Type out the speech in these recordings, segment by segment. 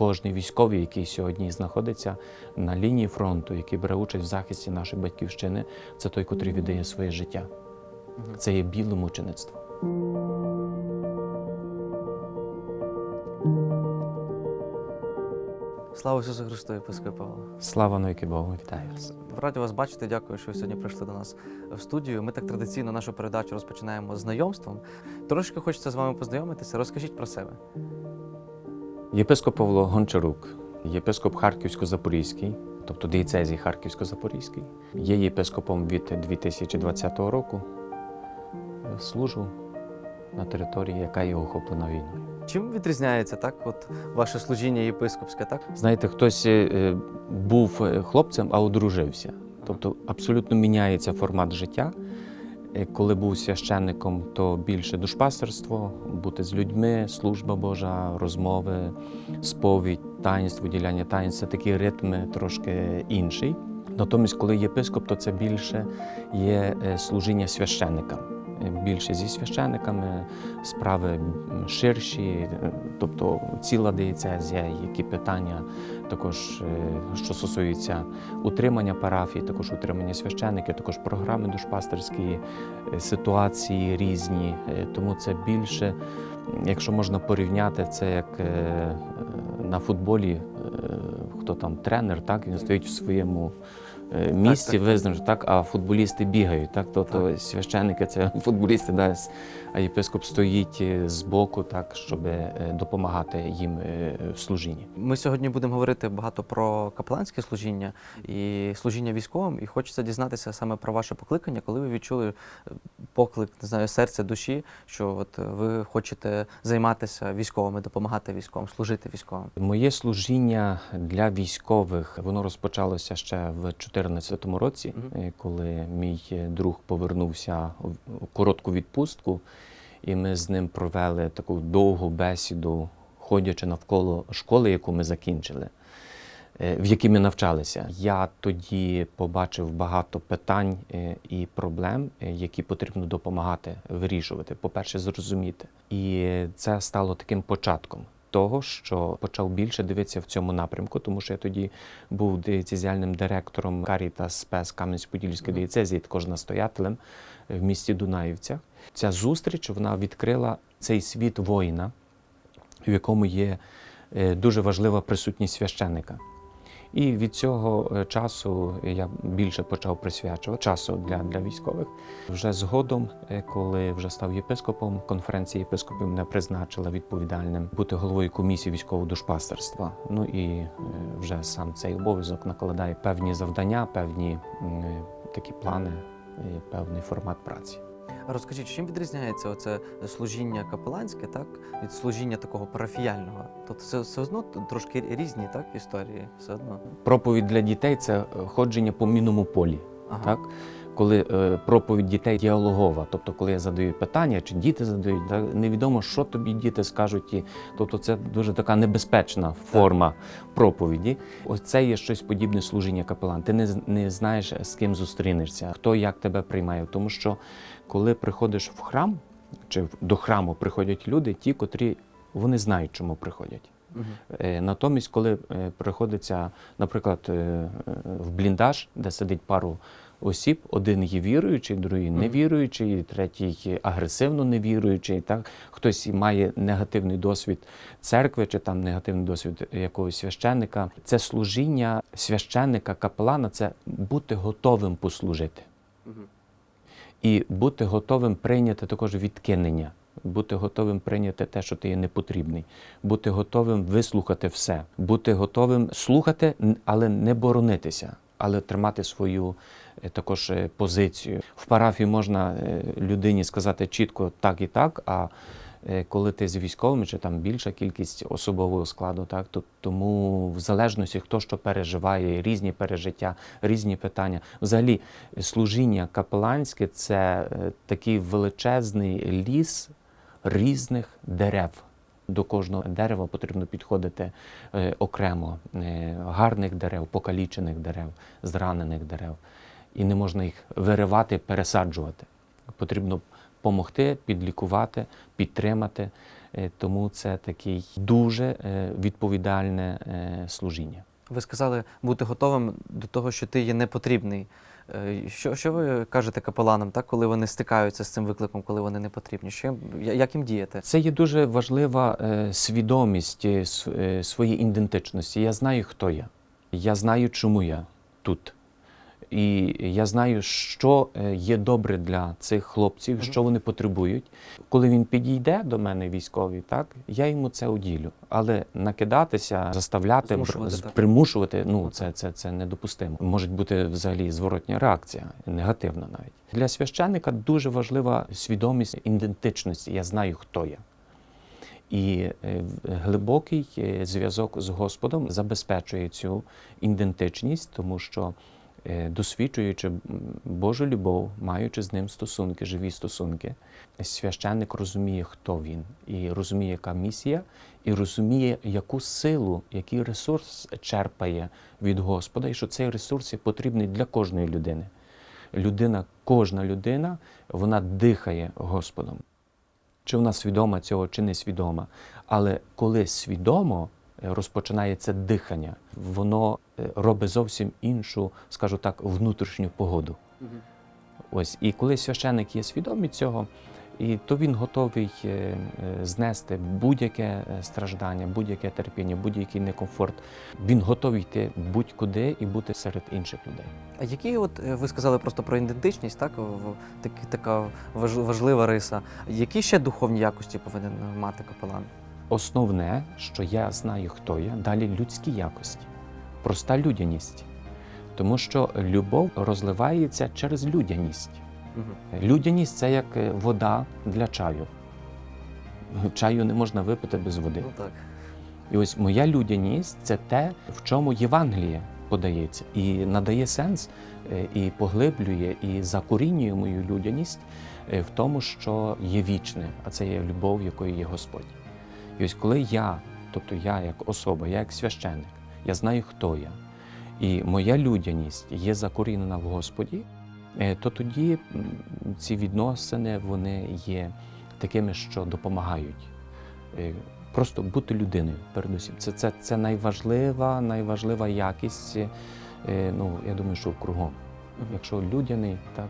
кожний військовий, який сьогодні знаходиться на лінії фронту, який бере участь в захисті нашої батьківщини, це той, котрий віддає своє життя. Це є біле мучеництво. Слава Ісусу Христу, єпископ Павло. Слава навіки Богу, вітаю вас. Раді вас бачити. Дякую, що ви сьогодні прийшли до нас в студію. Ми так традиційно нашу передачу розпочинаємо з знайомством. Трошки хочеться з вами познайомитися. Розкажіть про себе. Єпископ Павло Гончарук, єпископ Харківсько-Запорізький, тобто диєцезій Харківсько-Запорізький. Є єпископом від 2020 року. Служу на території, яка є охоплена війною. Чим відрізняється так, от ваше служіння єпископське, так? Знаєте, хтось е, був е, хлопцем, а одружився. Тобто абсолютно міняється формат життя. Е, Коли був священником, то більше душпастерство, бути з людьми, служба Божа, розмови, сповідь, таїнство, діляння таїнств це такі ритми трошки інший. Натомість, коли єпископ, то це більше є е, служіння священникам. Більше зі священниками, справи ширші, тобто ціла диєцезія, які питання також, е, що стосується утримання парафії, також утримання священників, також програми душпастерські, е, ситуації різні. Е, Тому це більше, якщо можна порівняти, це як на футболі, хто там тренер, так він стоїть в своєму. Е, Місці так, так. так, а футболісти бігають. Так, тобто священники це футболісти, да, а єпископ стоїть е, збоку, так, щоб е, допомагати їм в служінні. Ми сьогодні будемо говорити багато про капеланське служіння і служіння військовим. І хочеться дізнатися саме про ваше покликання, коли ви відчули поклик, не знаю, серця душі, що от ви хочете займатися військовими, допомагати військовим, служити військовим. Моє служіння для військових воно розпочалося ще в 2014 році, е, коли мій е, друг повернувся в коротку відпустку, і ми з ним провели таку довгу бесіду, ходячи навколо школи, яку ми закінчили. е, В якій ми навчалися, я тоді побачив багато питань і проблем, які потрібно допомагати вирішувати. По-перше, зрозуміти, і це стало таким початком того, що почав більше дивитися в цьому напрямку, тому що я тоді був диєцезіальним директором Карітас Спес Кам'янець-Подільської дієцезії, також настоятелем е, в місті Дунаївцях. Ця зустріч вона відкрила цей світ воїна, в якому є е, дуже важлива присутність священника. І від цього е, часу я більше почав присвячувати часу для, для військових. Вже згодом, е, коли вже став єпископом, конференція єпископів мене призначила відповідальним бути головою комісії військового душпастерства. Ну і е, вже сам цей обов'язок накладає певні завдання, певні такі плани, певний формат праці. Розкажіть, чим відрізняється оце служіння капеланське, так, від служіння такого парафіяльного? Тобто це все одно трошки різні так, історії, все одно. Проповідь для дітей це е, ходження по мінному полі. Ага. Так? Коли е, проповідь дітей діалогова, тобто коли я задаю питання, чи діти задають, так, невідомо, що тобі діти скажуть. І, тобто це дуже така небезпечна форма проповіді. Ось це є щось подібне служіння капелан. Ти не, не знаєш, з ким зустрінешся, хто як тебе приймає. Тому що коли приходиш в храм, чи до храму приходять люди, ті, котрі вони знають, чому приходять. Е, Натомість, коли е, приходиться, наприклад, в бліндаж, де сидить пару осіб, один є віруючий, другий невіруючий, третій агресивно невіруючий, так? Хтось має негативний досвід церкви чи там негативний досвід якогось священника. Це служіння священника, капелана це бути готовим послужити. І бути готовим прийняти також відкинення, бути готовим прийняти те, що ти є непотрібний, бути готовим вислухати все, бути готовим слухати, але не боронитися, але тримати свою також е, позицію. В парафії можна е, людині сказати чітко так і так. а е, коли ти з військовими, чи там більша кількість особового складу, так то тому в залежності хто що переживає, різні пережиття, різні питання. Взагалі, служіння капеланське це е, такий величезний ліс різних дерев. До кожного дерева потрібно підходити е, окремо, е, гарних дерев, покалічених дерев, зранених дерев. І не можна їх виривати, пересаджувати. Потрібно допомогти, підлікувати, підтримати, Е, Тому це такий дуже е, відповідальне е, служіння. Ви сказали бути готовим до того, що ти є непотрібний. Що, що ви кажете капеланам, так, коли вони стикаються з цим викликом, коли вони не потрібні? Що, як їм діяти? Це є дуже важлива свідомість своєї ідентичності. Я знаю, хто я. Я знаю, чому я тут. І я знаю, що е, є добре для цих хлопців, що вони потребують. Коли він підійде до мене, військовий, так я йому це уділю. Але накидатися, заставляти, так. примушувати, ну Ну, це, це, це недопустимо. Може бути взагалі зворотня реакція, негативна навіть. Для священника дуже важлива свідомість ідентичності. Я знаю, хто я. І е, глибокий е, зв'язок з Господом забезпечує цю ідентичність, тому що досвідчуючи Божу любов, маючи з ним стосунки, живі стосунки, священник розуміє, хто він, і розуміє, яка місія, і розуміє, яку силу, який ресурс черпає від Господа, і що цей ресурс є потрібний для кожної людини. Людина, кожна людина, вона дихає Господом чи вона свідома цього, чи не свідома. Але коли свідомо е, розпочинається дихання, воно е, робить зовсім іншу, скажу так, внутрішню погоду. Ось і коли священик є свідомий цього, і то він готовий е, е, знести будь-яке страждання, будь-яке терпіння, будь-який некомфорт. Він готовий йти будь-куди і бути серед інших людей. А які от ви сказали просто про ідентичність, так? Так, така важ- важлива риса. Які ще духовні якості повинен мати капелан? Основне, що я знаю, хто я, далі людські якості, проста людяність. Тому що любов розливається через людяність. Угу. Людяність це як е, вода для чаю. Чаю не можна випити без води. Ну так. І ось моя людяність це те, в чому Євангеліє подається, і надає сенс, е, і поглиблює, і закорінює мою людяність е, в тому, що є вічне, а це є любов, якою є Господь. І ось коли я, тобто я як особа, я як священник, я знаю, хто я, і моя людяність є закорінена в Господі, е, то тоді ці відносини вони є такими, що допомагають. Е, Просто бути людиною, передусім. Це, це, це найважлива, найважлива якість, е, ну, я думаю, що кругом. Якщо людяний, так,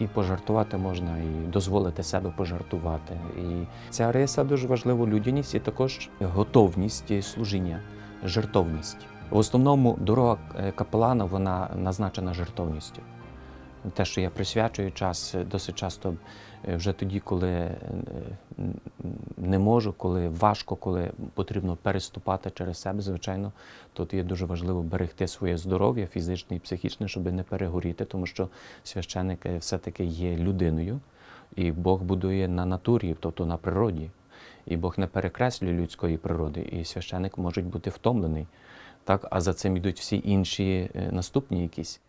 і пожартувати можна, і дозволити себе пожартувати. І ця риса дуже важлива людяність і також готовність служіння, жертовність. В основному дорога е, капелана вона назначена жертовністю. Те, що я присвячую час е, досить часто е, вже тоді, коли е, не можу, коли важко, коли потрібно переступати через себе, звичайно, тут є дуже важливо берегти своє здоров'я фізичне і психічне, щоб не перегоріти, тому що священик все-таки є людиною, і Бог будує на натурі, тобто на природі. І Бог не перекреслює людської природи, і священик може бути втомлений. Так? А за цим йдуть всі інші наступні якісь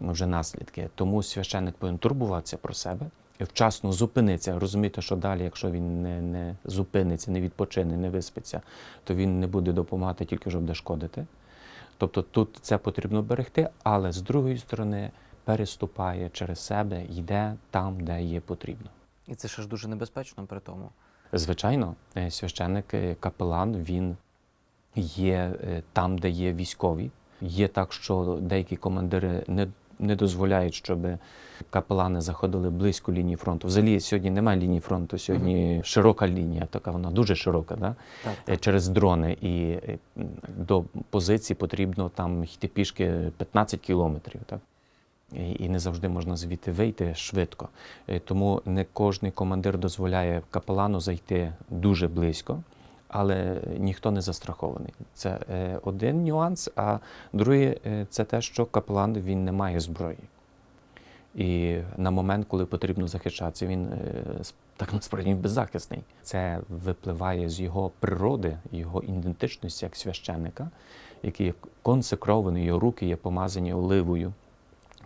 вже наслідки. Тому священник повинен турбуватися про себе, вчасно зупинитися, розуміти, що далі, якщо він не, не зупиниться, не відпочине, не виспиться, то він не буде допомагати, тільки вже буде шкодити. Тобто тут це потрібно берегти, але з другої сторони переступає через себе, йде там, де є потрібно. І це ще ж дуже небезпечно при тому. Звичайно, е, священник, е, капелан, він є е, там, де є військові. Є так, що деякі командири не, не дозволяють, щоб капелани заходили близько лінії фронту. Взагалі сьогодні немає лінії фронту, сьогодні широка лінія, така вона дуже широка, да? Так, Е, через дрони. І е, до позиції потрібно там йти пішки 15 кілометрів. Так? І і не завжди можна звідти вийти швидко. Е, Тому не кожний командир дозволяє капелану зайти дуже близько, але ніхто не застрахований. Це е, один нюанс, а другий е, це те, що капелан він не має зброї. І на момент, коли потрібно захищатися, він е, так насправді беззахисний. Це випливає з його природи, його ідентичності як священника, який консекрований, його руки є помазані оливою.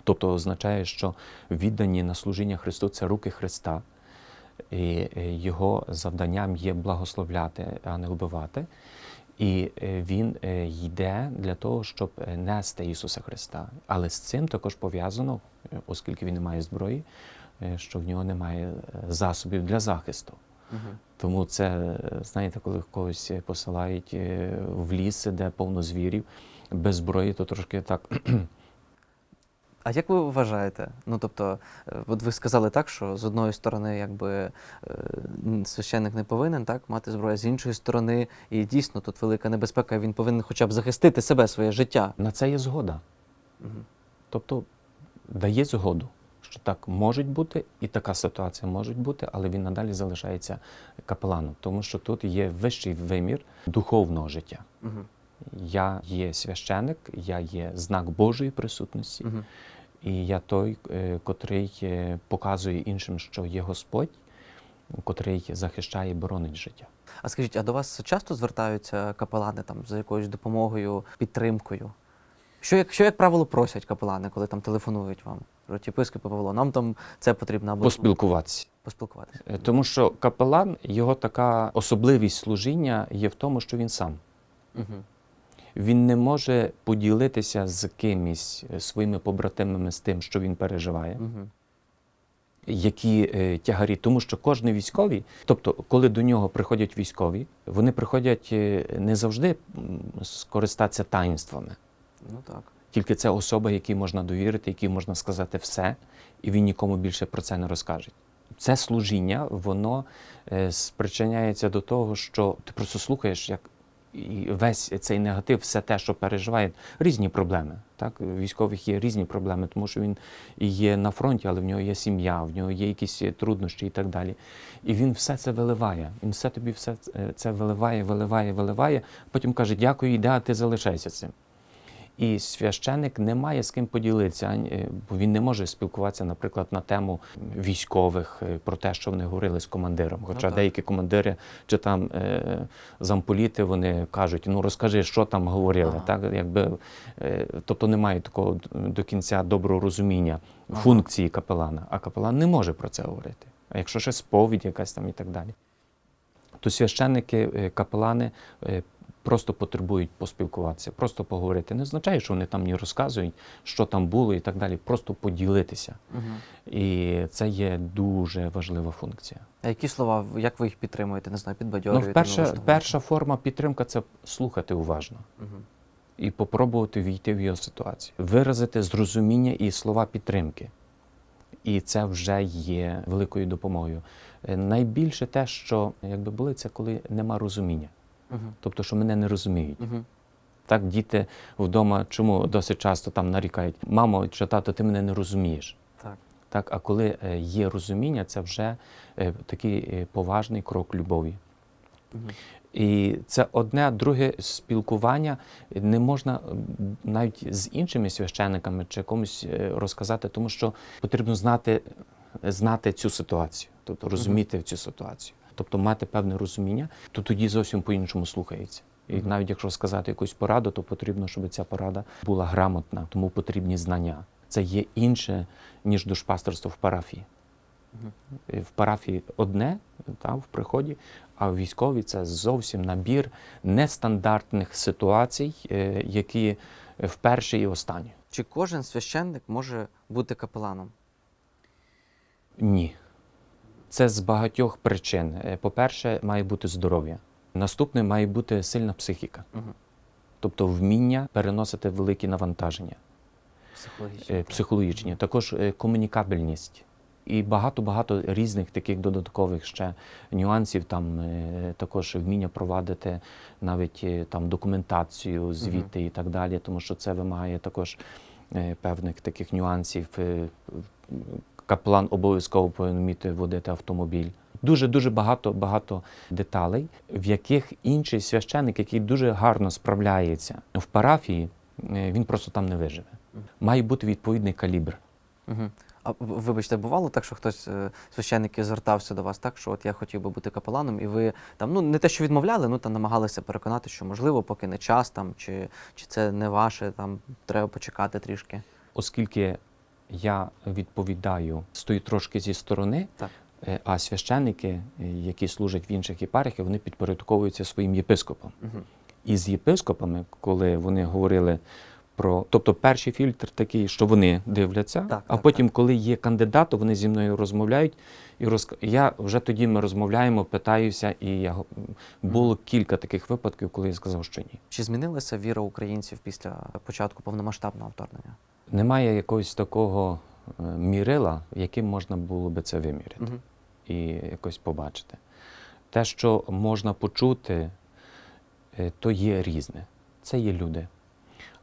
Тобто означає, що віддані на служіння Христу це руки Христа, і е, його завданням є благословляти, а не вбивати. І е, він е, йде для того, щоб нести Ісуса Христа. Але з цим також пов'язано, оскільки він не має зброї, що в нього немає засобів для захисту. Мгм. Тому це, знаєте, коли когось посилають в ліс, де повно звірів, без зброї, то трошки так. А як ви вважаєте? Ну тобто, е, от ви сказали так, що з одної сторони, якби е, священник не повинен так мати зброю, з іншої сторони, і дійсно тут велика небезпека, він повинен хоча б захистити себе, своє життя. На це є згода. Мгм. Тобто дає згоду, що так може бути, і така ситуація може бути, але він надалі залишається капеланом, тому що тут є вищий вимір духовного життя. Мгм. Я є священик, я є знак Божої присутності, Мгм. і я той, е, котрий е, показує іншим, що є Господь, котрий захищає і боронить життя. А скажіть, а до вас часто звертаються капелани там за якоюсь допомогою, підтримкою? Що як, що, як правило, просять капелани, коли там телефонують вам? Кажуть, єпископе Павло, нам там це потрібно або Поспілкуватися. поспілкуватися. Е, Тому що капелан, його така особливість служіння є в тому, що він сам. Угу. Він не може поділитися з кимось е, своїми побратимами з тим, що він переживає, Угу. які е, тягарі. Тому що кожен військовий, тобто, коли до нього приходять військові, вони приходять е, не завжди скористатися таїнствами. Ну так. Тільки це особа, якій можна довірити, якій можна сказати все, і він нікому більше про це не розкаже. Це служіння, воно е, спричиняється до того, що ти просто слухаєш, як і весь цей негатив, все те, що переживає, різні проблеми. Так? У військових є різні проблеми, тому що він і є на фронті, але в нього є сім'я, в нього є якісь труднощі і так далі. І він все це виливає. Він все тобі все е, це виливає, виливає, виливає. Потім каже, дякую, йде, а ти залишайся цим. І священик не має з ким поділитися, е, бо він не може спілкуватися, наприклад, на тему військових е, про те, що вони говорили з командиром. Хоча так. деякі командири чи там е, замполіти вони кажуть: ну розкажи, що там говорили. Ага. Так, якби, тобто немає такого до кінця доброго розуміння Ага. функції капелана, а капелан не може про це говорити. А якщо ще сповідь якась там і так далі, то священники, капелани просто потребують поспілкуватися, просто поговорити. Не означає, що вони там не розказують, що там було і так далі. Просто поділитися. Угу. І це є дуже важлива функція. А які слова, як ви їх підтримуєте? Не знаю, Ну, перша, перша форма підтримки це слухати уважно Угу. і попробувати війти в його ситуацію, виразити зрозуміння і слова підтримки. І це вже є великою допомогою. Е, Найбільше те, що якби були, це коли нема розуміння, Угу. тобто, що мене не розуміють. Угу. Так, діти вдома чому досить часто там нарікають: мамо чи тато, ти мене не розумієш. Так. Так, а коли е, є розуміння, це вже е, такий е, поважний крок любові. Угу. І це одне, друге спілкування не можна навіть з іншими священниками чи комусь розказати, тому що потрібно знати, знати цю ситуацію, тобто розуміти цю ситуацію. Тобто мати певне розуміння, то тоді зовсім по-іншому слухається. І навіть якщо сказати якусь пораду, то потрібно, щоб ця порада була грамотна, тому потрібні знання. Це є інше, ніж душпастерство в парафії. Е, В парафії одне, та, в приході, а в військовій це зовсім набір нестандартних ситуацій, е, які вперше і останні. Чи кожен священник може бути капеланом? Ні. Це з багатьох причин. Е, По-перше, має бути здоров'я. Наступне має бути сильна психіка, Угу. тобто вміння переносити великі навантаження. Психологічно. е, психологічні, також е, комунікабельність. І багато-багато різних таких додаткових ще нюансів, там також вміння провадити навіть там документацію, звіти і так далі, тому що це вимагає також певних таких нюансів. Каплан обов'язково повинен вміти водити автомобіль. Дуже дуже багато багато деталей, в яких інший священник, який дуже гарно справляється в парафії, е, він просто там не виживе. Має бути відповідний калібр. Угу. А вибачте, бувало так, що хтось е, священники звертався до вас так, що от я хотів би бути капеланом, і ви там ну не те, що відмовляли, ну там намагалися переконати, що можливо, поки не час там, чи, чи це не ваше, там треба почекати трішки. Оскільки я відповідаю, стою трошки зі сторони, Так. е, а священники, е, які служать в інших єпархіях, вони підпорядковуються своїм єпископам. Угу. І з єпископами, коли вони говорили про. Тобто, перший фільтр такий, що вони дивляться, Так, а так, потім, коли є кандидат, то вони зі мною розмовляють. І розк... я вже тоді ми розмовляємо, питаюся, і я... було кілька таких випадків, коли я сказав, що ні. Чи змінилася віра українців після початку повномасштабного вторгнення? Немає якогось такого е, мірила, яким можна було би це виміряти. Угу. і якось побачити. Те, що можна почути, е, то є різне. Це є люди.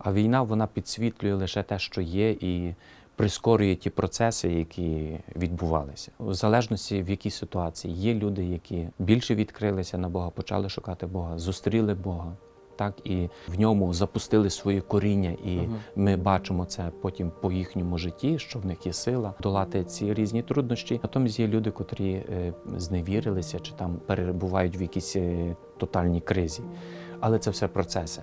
А війна вона підсвітлює лише те, що є, і прискорює ті процеси, які відбувалися. В залежності в якій ситуації є люди, які більше відкрилися на Бога, почали шукати Бога, зустріли Бога. Так, і в ньому запустили своє коріння, і Мгм. ми бачимо це потім по їхньому житті, що в них є сила долати ці різні труднощі. Натомість є люди, котрі е, зневірилися чи там перебувають в якійсь е, тотальній кризі. Але це все процеси,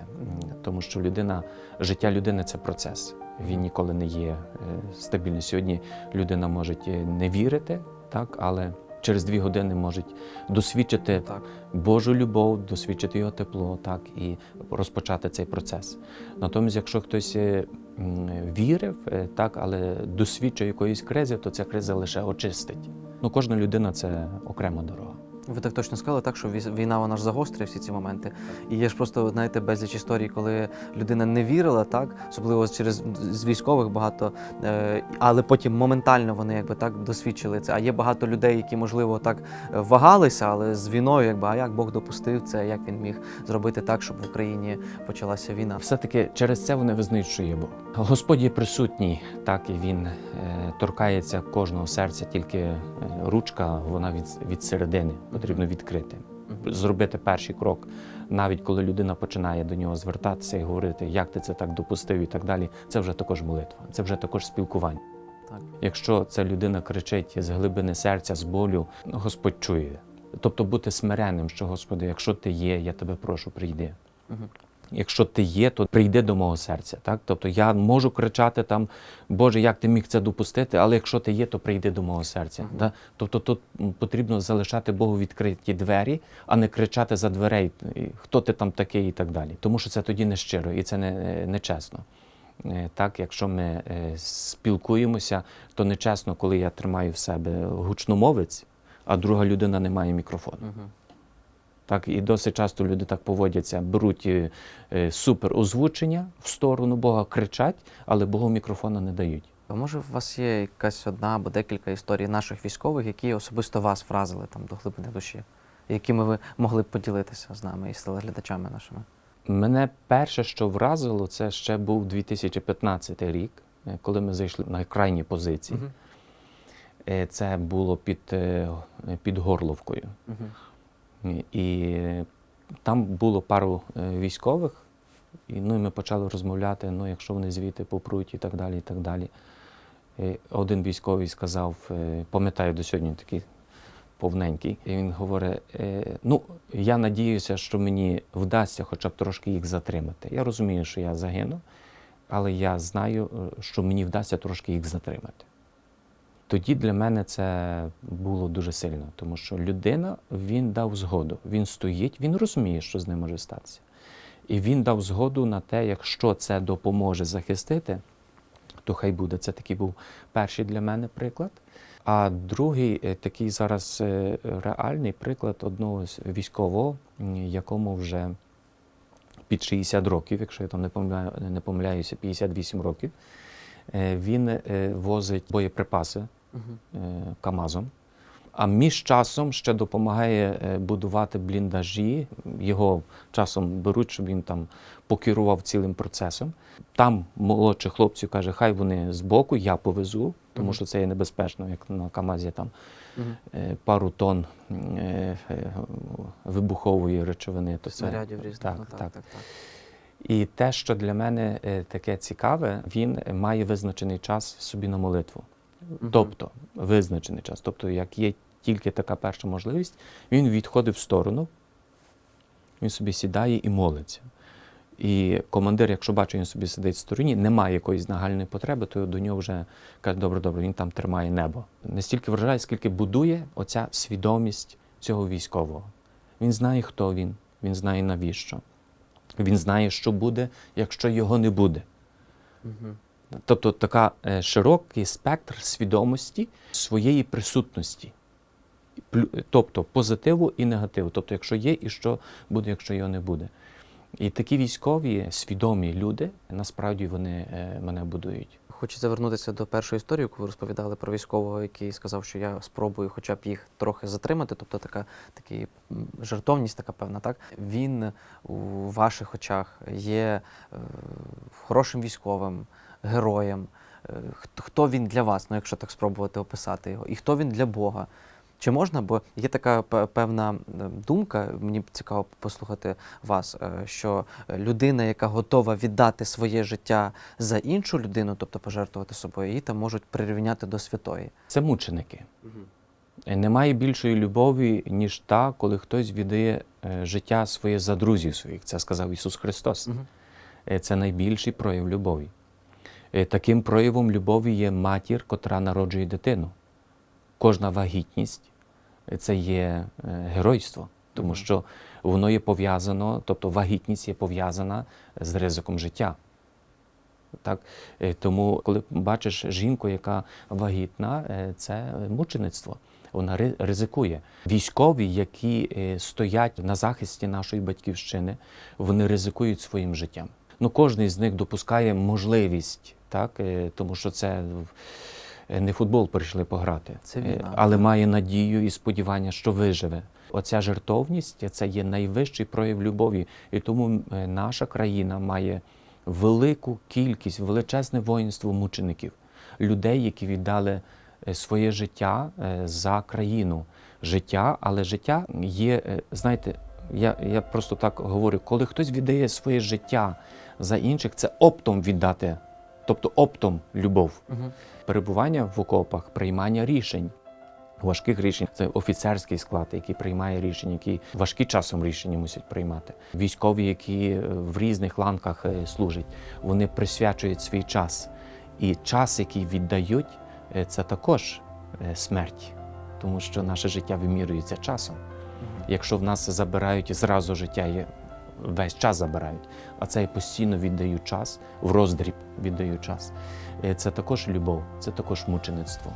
тому що людина, життя людини це процес. Він ніколи не є е, стабільний. Сьогодні людина може е, не вірити, так, але через дві години можуть досвідчити Так. Божу любов, досвідчити його тепло, так і розпочати цей процес. Натомість, якщо хтось е, вірив, так, але досвідчує якоїсь кризи, то ця криза лише очистить. Ну, кожна людина це окрема дорога. Ви так точно сказали, так що війна вона ж загострює всі ці моменти. І є ж просто, знаєте, безліч історій, коли людина не вірила, так, особливо через з військових багато, е, але потім моментально вони якби так досвідчили це. А є багато людей, які, можливо, так е, вагалися, але з війною, якби, а як Бог допустив це, як він міг зробити так, щоб в Україні почалася війна. Все-таки через це вони визнають, що є Бог. Господь є присутній, так і він е, торкається кожного серця, тільки е, ручка вона від, від середини потрібно відкрити. Зробити перший крок, навіть коли людина починає до нього звертатися і говорити, як ти це так допустив, і так далі. Це вже також молитва, це вже також спілкування. Так. Якщо ця людина кричить з глибини серця, з болю, Господь чує. Тобто бути смиренним, що Господи, якщо ти є, я тебе прошу, прийди. Мгм. Якщо ти є, то прийди до мого серця. Так? Тобто я можу кричати там, Боже, як ти міг це допустити, але якщо ти є, то прийди до мого серця. Мгм. Да? Тобто тут потрібно залишати Богу відкриті двері, а не кричати за дверей, хто ти там такий і так далі. Тому що це тоді не щиро і це не, не чесно. Е, Так, якщо ми е, спілкуємося, то нечесно, коли я тримаю в себе гучномовець, а друга людина не має мікрофону. Мгм. Так, і досить часто люди так поводяться, беруть е, е, супер озвучення в сторону Бога, кричать, але Богу мікрофона не дають. А може, у вас є якась одна або декілька історій наших військових, які особисто вас вразили там до глибини душі, якими ви могли б поділитися з нами і з телеглядачами нашими? Мене перше, що вразило, це ще був 2015 рік, е, коли ми зайшли на крайні позиції. Е, Це було під, під Горловкою. Мгм. І е, там було пару е, військових, і, ну, і ми почали розмовляти, ну, якщо вони звідти попруть і так далі. і так далі. І один військовий сказав, е, пам'ятаю до сьогодні такий повненький, і він говорить: е, ну, я надіюся, що мені вдасться хоча б трошки їх затримати. Я розумію, що я загину, але я знаю, е, що мені вдасться трошки їх затримати. Тоді для мене це було дуже сильно, тому що людина він дав згоду. Він стоїть, він розуміє, що з ним може статися. І він дав згоду на те, якщо це допоможе захистити, то хай буде. Це такий був перший для мене приклад. А другий е, такий зараз е, реальний приклад одного військового, якому вже під 60 років, якщо я там не помиляю, не помиляюся, 58 років. Е, Він возить боєприпаси Е, КАМАЗом. А між часом ще допомагає е, будувати бліндажі. Його часом беруть, щоб він там покерував цілим процесом. Там молодші хлопці каже, хай вони збоку, я повезу, тому що це є небезпечно, як на КАМАЗі там е, пару тонн вибухової речовини. То це, Снарядів різних. Так, ну, так, так, так, так. І те, що для мене таке цікаве, він має визначений час собі на молитву. Тобто визначений час. Тобто, як є тільки така перша можливість, він відходить в сторону, він собі сідає і молиться. І командир, якщо бачить, він собі сидить в стороні, немає якоїсь нагальної потреби, то до нього вже каже, добре, добре, він там тримає небо. Не стільки вражає, скільки будує оця свідомість цього військового. Він знає, хто він, він знає навіщо. Він знає, що буде, якщо його не буде. Угу. Тобто така е, широкий спектр свідомості своєї присутності. Тобто позитиву і негативу. Тобто, якщо є, і що буде, якщо його не буде. І такі військові, свідомі люди, насправді вони е, мене будують. Хочеться вернутися до першої історії, яку ви розповідали про військового, який сказав, що я спробую хоча б їх трохи затримати. Тобто така такі м, жартовність, така певна, так він у ваших очах є е, хорошим військовим, героєм. Е, Хто він для вас, ну якщо так спробувати описати його, і хто він для Бога? Чи можна? Бо є така певна думка, мені б цікаво послухати вас, е, що людина, яка готова віддати своє життя за іншу людину, тобто пожертвувати собою, її там можуть прирівняти до святої. Це мученики. Е, Немає більшої любові, ніж та, коли хтось віддає життя своє за друзів своїх. Це сказав Ісус Христос. Е, Це найбільший прояв любові. Е, Таким проявом любові є матір, котра народжує дитину. Кожна вагітність е, це є е, геройство, тому що воно є пов'язано, тобто вагітність є пов'язана з ризиком життя. Так? Тому, коли бачиш жінку, яка вагітна, це мучеництво. Вона ризикує. Військові, які стоять на захисті нашої батьківщини, вони ризикують своїм життям. Ну, кожен з них допускає можливість, так? е, тому що це е, не футбол прийшли пограти, Це Е, війна, але має надію і сподівання, що виживе. Оця жертовність це є найвищий прояв любові. І тому наша країна має велику кількість, величезне воїнство мучеників, людей, які віддали своє життя за країну. Життя, але життя є, знаєте, я, я просто так говорю, коли хтось віддає своє життя за інших, це оптом віддати, тобто оптом любов Угу. перебування в окопах, приймання рішень. Важких рішень це офіцерський склад, який приймає рішення, які важкі часом рішення мусять приймати. Військові, які е, в різних ланках е, служать, вони присвячують свій час. І час, який віддають, е, це також смерть, тому що наше життя вимірюється часом. Якщо в нас забирають зразу життя, весь час забирають, а це я постійно віддаю час, в роздріб віддаю час. Е, Це також любов, це також мучеництво.